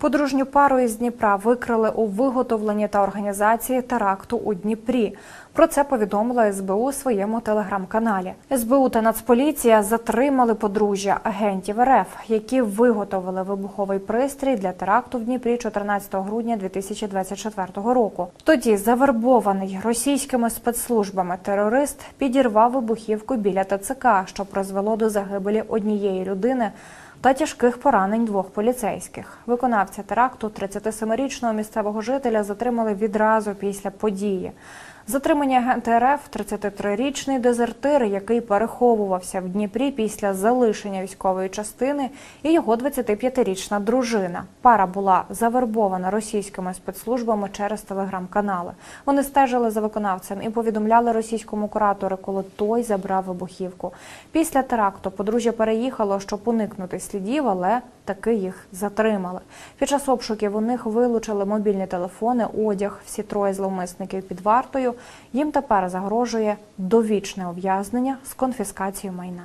Подружню пару із Дніпра викрили у виготовленні та організації теракту у Дніпрі. Про це повідомила СБУ у своєму телеграм-каналі. СБУ та Нацполіція затримали подружжя агентів РФ, які виготовили вибуховий пристрій для теракту в Дніпрі 14 грудня 2024 року. Тоді завербований російськими спецслужбами терорист підірвав вибухівку біля ТЦК, що призвело до загибелі однієї людини та тяжких поранень двох поліцейських. Виконавця теракту 37-річного місцевого жителя затримали відразу після події. Затримані агенти РФ 33-річний дезертир, який переховувався в Дніпрі після залишення військової частини, і його 25-річна дружина. Пара була завербована російськими спецслужбами через телеграм-канали. Вони стежили за виконавцем і повідомляли російському куратору, коли той забрав вибухівку. Після теракту подружжя переїхало, щоб уникнути слідів, але таки їх затримали. Під час обшуків у них вилучили мобільні телефони, одяг. Всі троє зловмисників під вартою. Їм тепер загрожує довічне ув'язнення з конфіскацією майна.